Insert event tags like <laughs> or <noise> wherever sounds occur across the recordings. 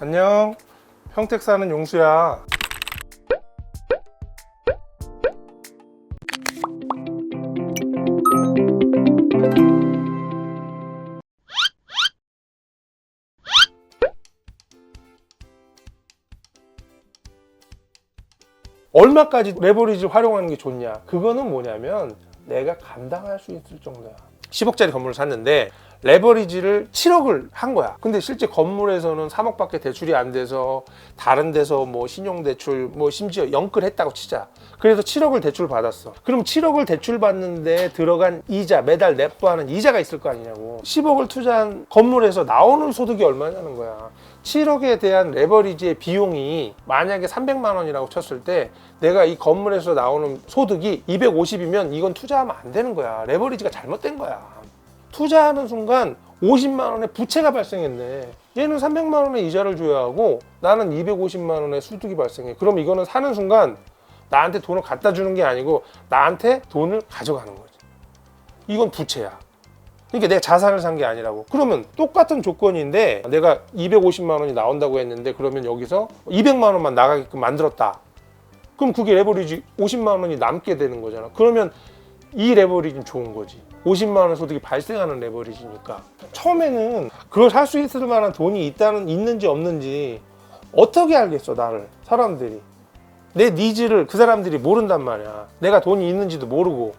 안녕. 평택 사는 용수야. 얼마까지 레버리지 활용하는 게 좋냐? 그거는 뭐냐면 내가 감당할 수 있을 정도야. 10억짜리 건물을 샀는데 레버리지를 7억을 한 거야. 근데 실제 건물에서는 3억밖에 대출이 안 돼서 다른 데서 뭐 신용대출 뭐 심지어 영끌 했다고 치자. 그래서 7억을 대출 받았어. 그럼 7억을 대출 받는데 들어간 이자 매달 납부하는 이자가 있을 거 아니냐고. 10억을 투자한 건물에서 나오는 소득이 얼마냐는 거야. 7억에 대한 레버리지의 비용이 만약에 300만 원이라고 쳤을 때 내가 이 건물에서 나오는 소득이 250이면 이건 투자하면 안 되는 거야. 레버리지가 잘못된 거야. 투자하는 순간 50만 원의 부채가 발생했네. 얘는 300만 원의 이자를 줘야 하고 나는 250만 원의 소득이 발생해. 그럼 이거는 사는 순간 나한테 돈을 갖다 주는 게 아니고 나한테 돈을 가져가는 거지. 이건 부채야. 그러니까 내가 자산을 산 게 아니라고. 그러면 똑같은 조건인데 내가 250만 원이 나온다고 했는데 그러면 여기서 200만 원만 나가게끔 만들었다. 그럼 그게 레버리지 50만 원이 남게 되는 거잖아. 그러면 이 레버리지는 좋은 거지. 50만 원 소득이 발생하는 레버리지니까. 처음에는 그걸 살 수 있을 만한 돈이 있다는 있는지 없는지 어떻게 알겠어 나를 사람들이? 내 니즈를 그 사람들이 모른단 말이야. 내가 돈이 있는지도 모르고.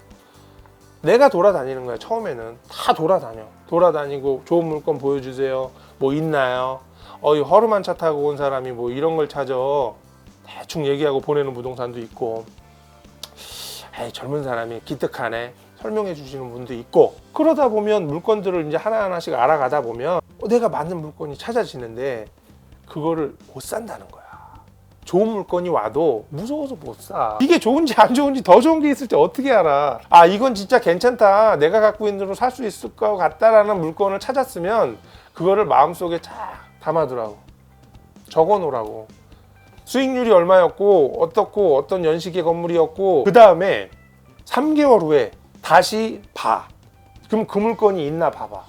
내가 돌아다니는 거야 처음에는. 다 돌아다녀. 돌아다니고 좋은 물건 보여주세요. 뭐 있나요? 어이 허름한 차 타고 온 사람이 뭐 이런 걸 찾아. 대충 얘기하고 보내는 부동산도 있고. 에이 젊은 사람이 기특하네 설명해 주시는 분도 있고 그러다 보면 물건들을 이제 하나하나씩 알아가다 보면 어, 내가 맞는 물건이 찾아지는데 그거를 못 산다는 거야 좋은 물건이 와도 무서워서 못 사. 이게 좋은지 안 좋은지 더 좋은 게 있을 때 어떻게 알아? 아, 이건 진짜 괜찮다. 내가 갖고 있는 대로 살 수 있을 것 같다라는 물건을 찾았으면 그거를 마음속에 쫙 담아두라고. 적어 놓으라고. 수익률이 얼마였고, 어떻고, 어떤 연식의 건물이었고, 그 다음에 3개월 후에 다시 봐. 그럼 그 물건이 있나 봐봐.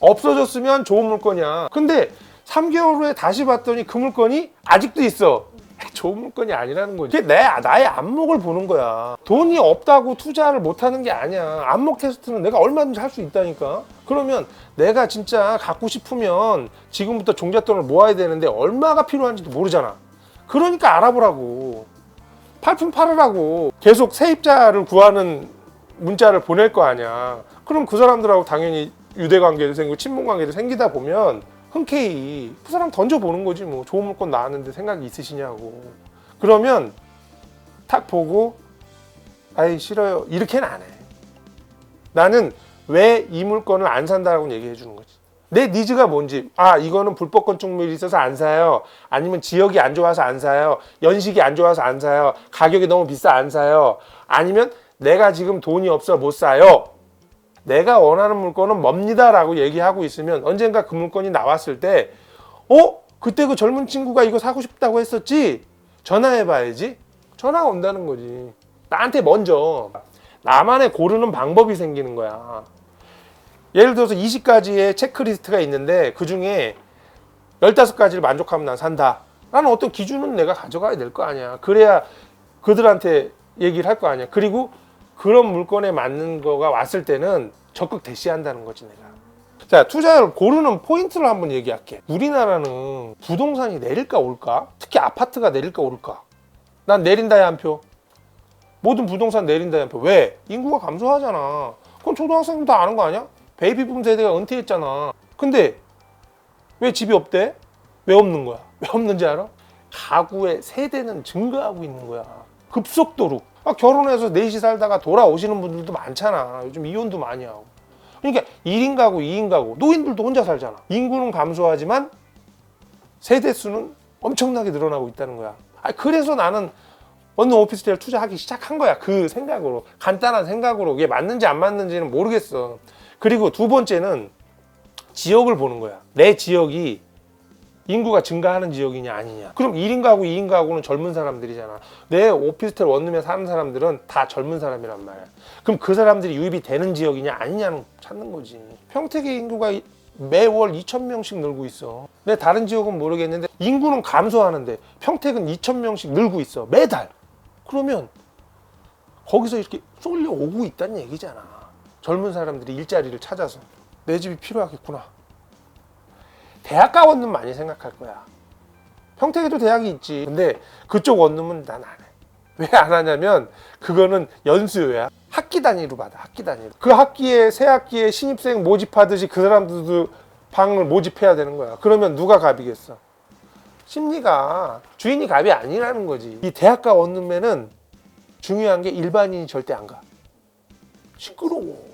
없어졌으면 좋은 물건이야. 근데 3개월 후에 다시 봤더니 그 물건이 아직도 있어. 좋은 물건이 아니라는 거지. 그게 내, 나의 안목을 보는 거야. 돈이 없다고 투자를 못 하는 게 아니야. 안목 테스트는 내가 얼마든지 할 수 있다니까. 그러면 내가 진짜 갖고 싶으면 지금부터 종잣돈을 모아야 되는데 얼마가 필요한지도 모르잖아. 그러니까 알아보라고. 팔품 팔으라고. 계속 세입자를 구하는 문자를 보낼 거 아니야. 그럼 그 사람들하고 당연히 유대 관계도 생기고 친분 관계도 생기다 보면 흔쾌히 그 사람 던져보는 거지 뭐. 좋은 물건 나왔는데 생각이 있으시냐고. 그러면 탁 보고 아이 싫어요. 이렇게는 안 해. 나는 왜 이 물건을 안 산다고 얘기해 주는 거지. 내 니즈가 뭔지. 아 이거는 불법 건축물이 있어서 안 사요. 아니면 지역이 안 좋아서 안 사요. 연식이 안 좋아서 안 사요. 가격이 너무 비싸 안 사요. 아니면 내가 지금 돈이 없어 못 사요 내가 원하는 물건은 뭡니다 라고 얘기하고 있으면 언젠가 그 물건이 나왔을 때 어? 그때 그 젊은 친구가 이거 사고 싶다고 했었지? 전화해 봐야지. 전화가 온다는 거지. 나한테 먼저 나만의 고르는 방법이 생기는 거야. 예를 들어서 20가지의 체크리스트가 있는데 그 중에 15가지를 만족하면 난 산다. 라는 어떤 기준은 내가 가져가야 될 거 아니야. 그래야 그들한테 얘기를 할 거 아니야. 그리고 그런 물건에 맞는 거가 왔을 때는 적극 대시한다는 거지 내가. 자 투자를 고르는 포인트를 한번 얘기할게. 우리나라는 부동산이 내릴까 올까? 특히 아파트가 내릴까 오를까? 난 내린다에 한 표. 모든 부동산 내린다에 한 표. 왜? 인구가 감소하잖아. 그건 초등학생도 다 아는 거 아니야? 베이비붐 세대가 은퇴했잖아. 근데 왜 집이 없대? 왜 없는 거야? 왜 없는지 알아? 가구의 세대는 증가하고 있는 거야. 급속도로. 아, 결혼해서 넷이 살다가 돌아오시는 분들도 많잖아. 요즘 이혼도 많이 하고. 그러니까 1인 가구, 2인 가구, 노인들도 혼자 살잖아. 인구는 감소하지만 세대 수는 엄청나게 늘어나고 있다는 거야. 아, 그래서 나는 어느 오피스텔 투자하기 시작한 거야. 그 생각으로. 간단한 생각으로. 이게 맞는지 안 맞는지는 모르겠어. 그리고 두 번째는 지역을 보는 거야. 내 지역이 인구가 증가하는 지역이냐 아니냐. 그럼 1인 가구, 2인 가구는 젊은 사람들이잖아. 내 오피스텔 원룸에 사는 사람들은 다 젊은 사람이란 말이야. 그럼 그 사람들이 유입이 되는 지역이냐 아니냐는 찾는 거지. 평택의 인구가 매월 2,000명씩 늘고 있어. 근데 다른 지역은 모르겠는데 인구는 감소하는데 평택은 2,000명씩 늘고 있어. 매달. 그러면 거기서 이렇게 쏠려 오고 있다는 얘기잖아. 젊은 사람들이 일자리를 찾아서 내 집이 필요하겠구나. 대학가 원룸 많이 생각할 거야. 평택에도 대학이 있지. 근데 그쪽 원룸은 난 안 해. 왜 안 하냐면 그거는 연수요야. 학기 단위로 받아. 학기 단위로. 그 학기에 새 학기에 신입생 모집하듯이 그 사람들도 방을 모집해야 되는 거야. 그러면 누가 갑이겠어? 심리가 주인이 갑이 아니라는 거지. 이 대학가 원룸에는 중요한 게 일반인이 절대 안 가. 시끄러워.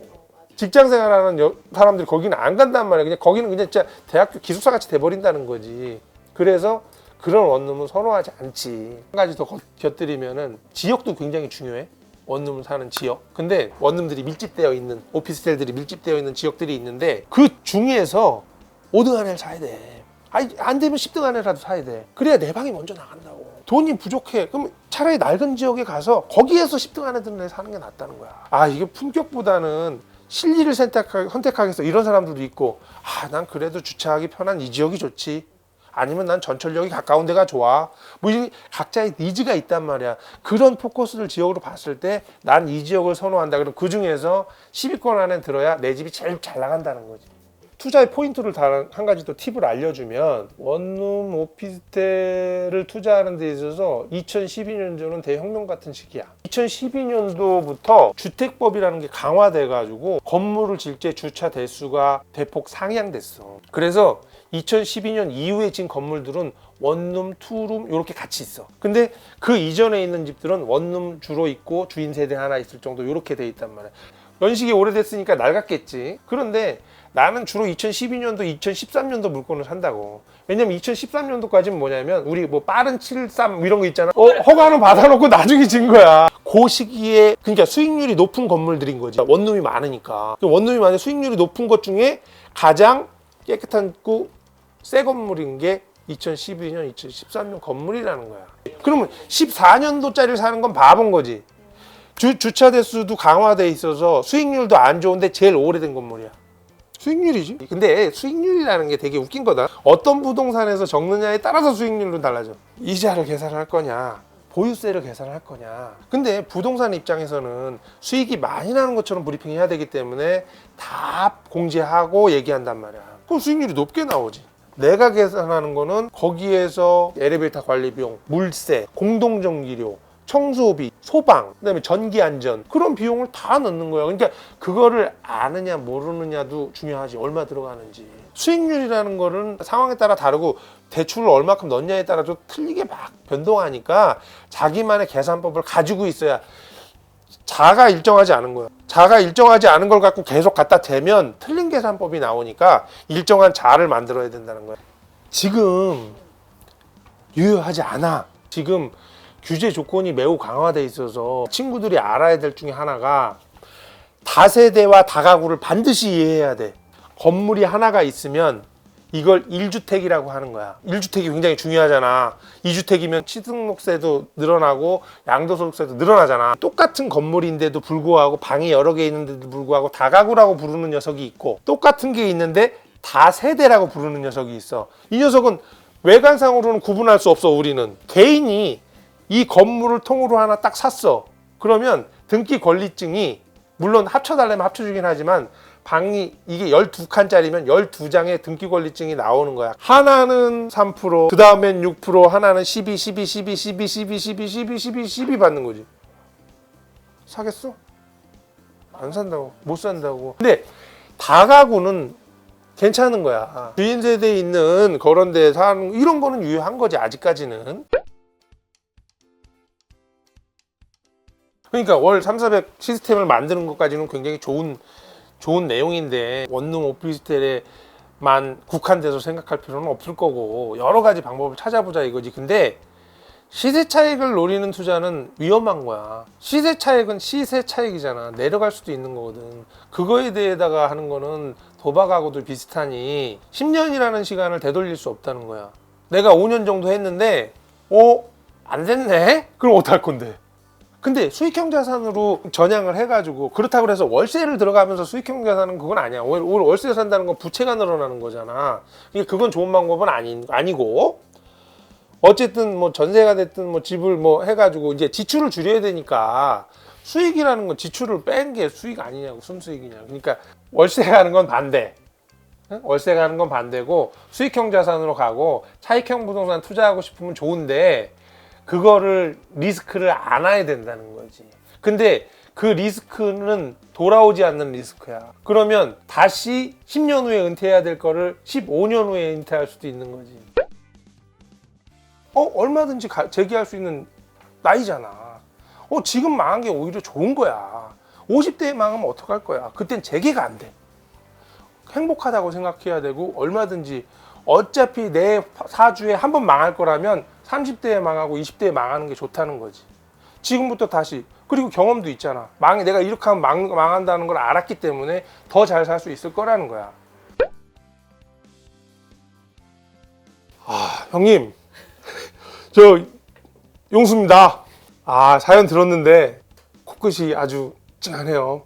직장 생활하는 여- 사람들이 거기는 안 간단 말이야. 그냥 거기는 그냥 진짜 대학교 기숙사 같이 돼버린다는 거지. 그래서 그런 원룸은 선호하지 않지. 한 가지 더 겉- 곁들이면은 지역도 굉장히 중요해. 원룸을 사는 지역. 근데 원룸들이 밀집되어 있는 오피스텔들이 밀집되어 있는 지역들이 있는데 그 중에서 5등 안에를 사야 돼. 아니 안 되면 10등 안에라도 사야 돼. 그래야 내 방이 먼저 나간다고. 돈이 부족해. 그럼 차라리 낡은 지역에 가서 거기에서 10등 안에 드는 애 사는 게 낫다는 거야. 아 이게 품격보다는 실리를 선택하, 선택하겠어. 이런 사람들도 있고 아 난 그래도 주차하기 편한 이 지역이 좋지. 아니면 난 전철역이 가까운 데가 좋아. 뭐이 각자의 니즈가 있단 말이야. 그런 포커스를 지역으로 봤을 때 난 이 지역을 선호한다. 그럼 그 중에서 10위권 안에 들어야 내 집이 제일 잘 나간다는 거지 투자의 포인트를 다한 가지 또 팁을 알려주면 원룸 오피스텔을 투자하는 데 있어서 2012년도는 대혁명 같은 시기야. 2012년도부터 주택법이라는 게 강화돼 가지고 건물을 질때 주차 대수가 대폭 상향됐어. 그래서 2012년 이후에 진 건물들은 원룸, 투룸 이렇게 같이 있어. 근데 그 이전에 있는 집들은 원룸 주로 있고 주인 세대 하나 있을 정도 이렇게 돼 있단 말이야. 연식이 오래됐으니까 낡았겠지. 그런데 나는 주로 2012년도, 2013년도 물건을 산다고. 왜냐면 2013년도까지는 뭐냐면 우리 뭐 빠른 73 이런 거 있잖아. 어, 허가는 받아놓고 나중에 진 거야. 그 시기에 그러니까 수익률이 높은 건물들인 거지. 원룸이 많으니까. 그 원룸이 많은 수익률이 높은 것 중에 가장 깨끗한 고새 건물인 게 2012년, 2013년 건물이라는 거야. 그러면 14년도짜리를 사는 건 바본 거지. 주, 주차 대수도 강화돼 있어서 수익률도 안 좋은데 제일 오래된 건물이야. 수익률이지. 근데 수익률이라는 게 되게 웃긴 거다. 어떤 부동산에서 적느냐에 따라서 수익률은 달라져. 이자를 계산할 거냐, 보유세를 계산할 거냐. 근데 부동산 입장에서는 수익이 많이 나는 것처럼 브리핑해야 되기 때문에 다 공지하고 얘기한단 말이야. 그럼 수익률이 높게 나오지. 내가 계산하는 거는 거기에서 엘리베이터 관리 비용, 물세, 공동전기료, 청소비, 소방, 그다음에 전기 안전 그런 비용을 다 넣는 거야. 그러니까 그거를 아느냐 모르느냐도 중요하지. 얼마 들어가는지. 수익률이라는 거는 상황에 따라 다르고 대출을 얼마큼 넣냐에 따라 좀 틀리게 막 변동하니까 자기만의 계산법을 가지고 있어야 자가 일정하지 않은 거야. 자가 일정하지 않은 걸 갖고 계속 갖다 대면 틀린 계산법이 나오니까 일정한 자를 만들어야 된다는 거야. 지금 유효하지 않아. 지금 규제 조건이 매우 강화돼 있어서 친구들이 알아야 될 중에 하나가 다세대와 다가구를 반드시 이해해야 돼. 건물이 하나가 있으면 이걸 1주택이라고 하는 거야. 1주택이 굉장히 중요하잖아. 2주택이면 취등록세도 늘어나고 양도소득세도 늘어나잖아. 똑같은 건물인데도 불구하고 방이 여러 개 있는데도 불구하고 다가구라고 부르는 녀석이 있고 똑같은 게 있는데 다세대라고 부르는 녀석이 있어. 이 녀석은 외관상으로는 구분할 수 없어 우리는. 개인이 이 건물을 통으로 하나 딱 샀어. 그러면 등기 권리증이 물론 합쳐달라면 합쳐주긴 하지만 방이 이게 12칸짜리면 12장의 등기 권리증이 나오는 거야. 하나는 3%, 그 다음엔 6%, 하나는 12, 12, 12, 12, 12, 12, 12, 12, 12 받는 거지. 사겠어? 안 산다고. 못 산다고. 근데 다가구는 괜찮은 거야. 주인 세대에 있는 그런 데 사는 이런 거는 유효한 거지 아직까지는. 그러니까 월 3, 400 시스템을 만드는 것까지는 굉장히 좋은 좋은 내용인데 원룸 오피스텔에만 국한돼서 생각할 필요는 없을 거고 여러 가지 방법을 찾아보자 이거지. 근데 시세 차익을 노리는 투자는 위험한 거야. 시세 차익은 시세 차익이잖아. 내려갈 수도 있는 거거든. 그거에 대해다가 하는 거는 도박하고도 비슷하니 10년이라는 시간을 되돌릴 수 없다는 거야. 내가 5년 정도 했는데 어? 안 됐네? 그럼 어떡할 건데? 근데 수익형 자산으로 전향을 해가지고 그렇다고 해서 월세를 들어가면서 수익형 자산은 그건 아니야. 오히려 월세 산다는 건 부채가 늘어나는 거잖아. 그건 좋은 방법은 아닌 아니고 어쨌든 뭐 전세가 됐든 뭐 집을 뭐 해가지고 이제 지출을 줄여야 되니까 수익이라는 건 지출을 뺀 게 수익 아니냐고 순수익이냐. 그러니까 월세 가는 건 반대. 응? 월세 가는 건 반대고 수익형 자산으로 가고 차익형 부동산 투자하고 싶으면 좋은데 그거를 리스크를 안아야 된다는 거지. 근데 그 리스크는 돌아오지 않는 리스크야. 그러면 다시 10년 후에 은퇴해야 될 거를 15년 후에 은퇴할 수도 있는 거지. 어, 얼마든지 가- 재기할 수 있는 나이잖아. 어, 지금 망한 게 오히려 좋은 거야. 50대에 망하면 어떡할 거야. 그땐 재개가 안 돼. 행복하다고 생각해야 되고 얼마든지 어차피 내 사주에 한 번 망할 거라면 30대에 망하고 20대에 망하는 게 좋다는 거지. 지금부터 다시 그리고 경험도 있잖아. 망 내가 이렇게 하면 망, 망한다는 걸 알았기 때문에 더 잘 살 수 있을 거라는 거야. 아 형님 <laughs> 저 용수입니다. 아 사연 들었는데 코끝이 아주 찡하네요.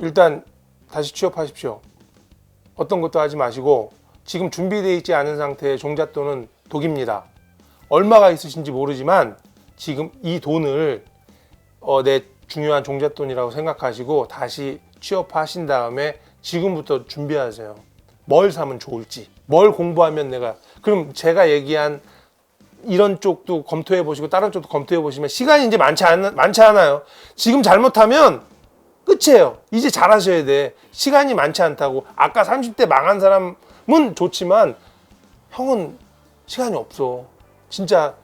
일단 다시 취업하십시오. 어떤 것도 하지 마시고 지금 준비되어 있지 않은 상태의 종잣 돈은 독입니다. 얼마가 있으신지 모르지만 지금 이 돈을 어, 내 중요한 종잣돈이라고 생각하시고 다시 취업하신 다음에 지금부터 준비하세요. 뭘 사면 좋을지, 뭘 공부하면 내가 그럼 제가 얘기한 이런 쪽도 검토해 보시고 다른 쪽도 검토해 보시면 시간이 이제 많지 않 많지 않아요. 지금 잘못하면 끝이에요. 이제 잘하셔야 돼. 시간이 많지 않다고. 아까 30대 망한 사람 은 좋지만 형은 시간이 없어. 진짜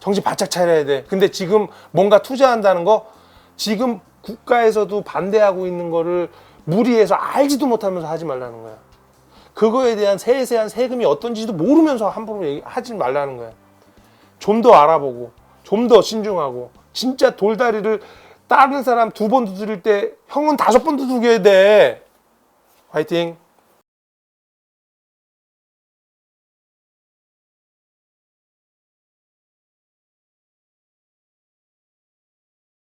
정신 바짝 차려야 돼. 근데 지금 뭔가 투자한다는 거 지금 국가에서도 반대하고 있는 거를 무리해서 알지도 못하면서 하지 말라는 거야. 그거에 대한 세세한 세금이 어떤지도 모르면서 함부로 얘기, 하지 말라는 거야. 좀 더 알아보고 좀 더 신중하고 진짜 돌다리를 다른 사람 두 번 두드릴 때 형은 다섯 번 두드려야 돼. 화이팅.